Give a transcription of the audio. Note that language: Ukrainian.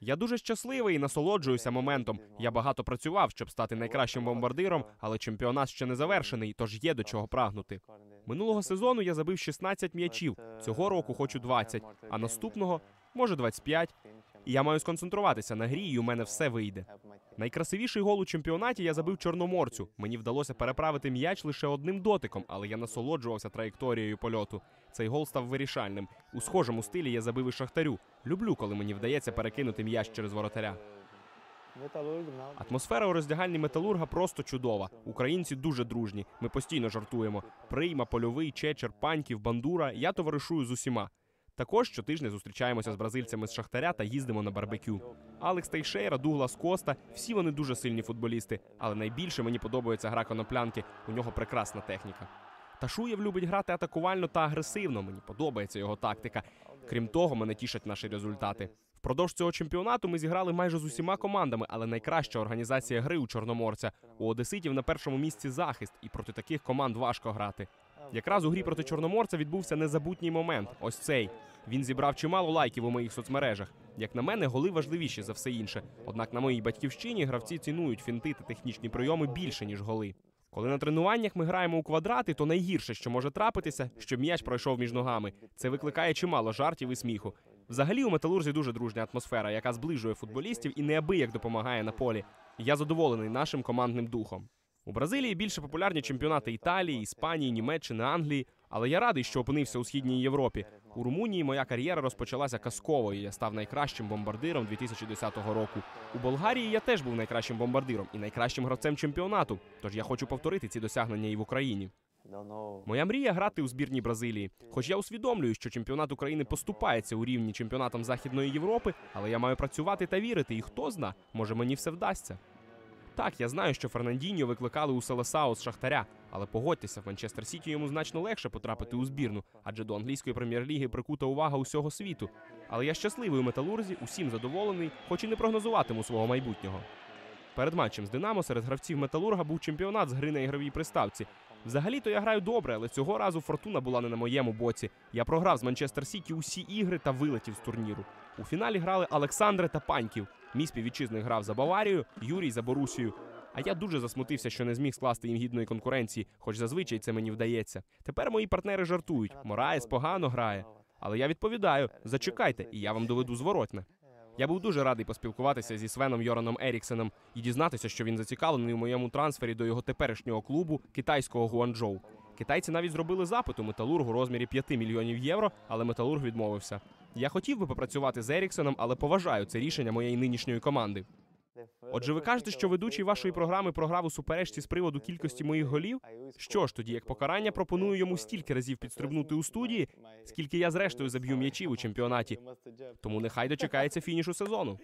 Я дуже щасливий і насолоджуюся моментом. Я багато працював, щоб стати найкращим бомбардиром, але чемпіонат ще не завершений, тож є до чого прагнути. Минулого сезону я забив 16 м'ячів. Цього року хочу 20, а наступного може 25. І я маю сконцентруватися на грі, і у мене все вийде. Найкрасивіший гол у чемпіонаті я забив чорноморцю. Мені вдалося переправити м'яч лише одним дотиком, але я насолоджувався траєкторією польоту. Цей гол став вирішальним. У схожому стилі я забив і шахтарю. Люблю, коли мені вдається перекинути м'яч через воротаря. Атмосфера у роздягальні металурга просто чудова. Українці дуже дружні. Ми постійно жартуємо. Прийма, польовий, чечер, паньків, бандура. Я товаришую з усіма. Також щотижня зустрічаємося з бразильцями з Шахтаря та їздимо на барбекю. Алекс Тейшейра, Дуглас Коста всі вони дуже сильні футболісти, але найбільше мені подобається гра коноплянки. У нього прекрасна техніка. Ташуєв любить грати атакувально та агресивно. Мені подобається його тактика. Крім того, мене тішать наші результати. Впродовж цього чемпіонату ми зіграли майже з усіма командами, але найкраща організація гри у Чорноморця. У Одеситів на першому місці захист, і проти таких команд важко грати. Якраз у грі проти Чорноморця відбувся незабутній момент. Ось цей. Він зібрав чимало лайків у моїх соцмережах. Як на мене, голи важливіші за все інше. Однак на моїй батьківщині гравці цінують фінти та технічні прийоми більше ніж голи. Коли на тренуваннях ми граємо у квадрати, то найгірше, що може трапитися, щоб м'яч пройшов між ногами. Це викликає чимало жартів і сміху. Взагалі у металурзі дуже дружня атмосфера, яка зближує футболістів і неабияк допомагає на полі. Я задоволений нашим командним духом. У Бразилії більше популярні чемпіонати Італії, Іспанії, Німеччини, Англії. Але я радий, що опинився у східній Європі. У Румунії моя кар'єра розпочалася казково, і я став найкращим бомбардиром 2010 року. У Болгарії я теж був найкращим бомбардиром і найкращим гравцем чемпіонату. Тож я хочу повторити ці досягнення і в Україні. Моя мрія грати у збірній Бразилії. Хоч я усвідомлюю, що чемпіонат України поступається у рівні чемпіонатам Західної Європи, але я маю працювати та вірити, і хто зна, може мені все вдасться. Так, я знаю, що Фернандіньо викликали у Селесао з Шахтаря, але погодьтеся, в Манчестер Сіті йому значно легше потрапити у збірну, адже до англійської прем'єр-ліги прикута увага усього світу. Але я щасливий у металурзі, усім задоволений, хоч і не прогнозуватиму свого майбутнього. Перед матчем з Динамо серед гравців Металурга був чемпіонат з гри на ігровій приставці. Взагалі-то я граю добре, але цього разу фортуна була не на моєму боці. Я програв з Манчестер Сіті усі ігри та вилетів з турніру. У фіналі грали Олександре та Паньків. Мій співвітчизник грав за Баварію, Юрій за Борусію. А я дуже засмутився, що не зміг скласти їм гідної конкуренції, хоч зазвичай це мені вдається. Тепер мої партнери жартують. Мораєс погано грає. Але я відповідаю: зачекайте, і я вам доведу зворотне. Я був дуже радий поспілкуватися зі Свеном Йораном Еріксеном і дізнатися, що він зацікавлений у моєму трансфері до його теперішнього клубу китайського Гуанчжоу. Китайці навіть зробили запит у металургу у розмірі 5 мільйонів євро, але металург відмовився. Я хотів би попрацювати з Еріксеном, але поважаю це рішення моєї нинішньої команди. Отже, ви кажете, що ведучий вашої програми програв у суперечці з приводу кількості моїх голів? Що ж тоді, як покарання, пропоную йому стільки разів підстрибнути у студії, скільки я зрештою заб'ю м'ячів у чемпіонаті. Тому нехай дочекається фінішу сезону.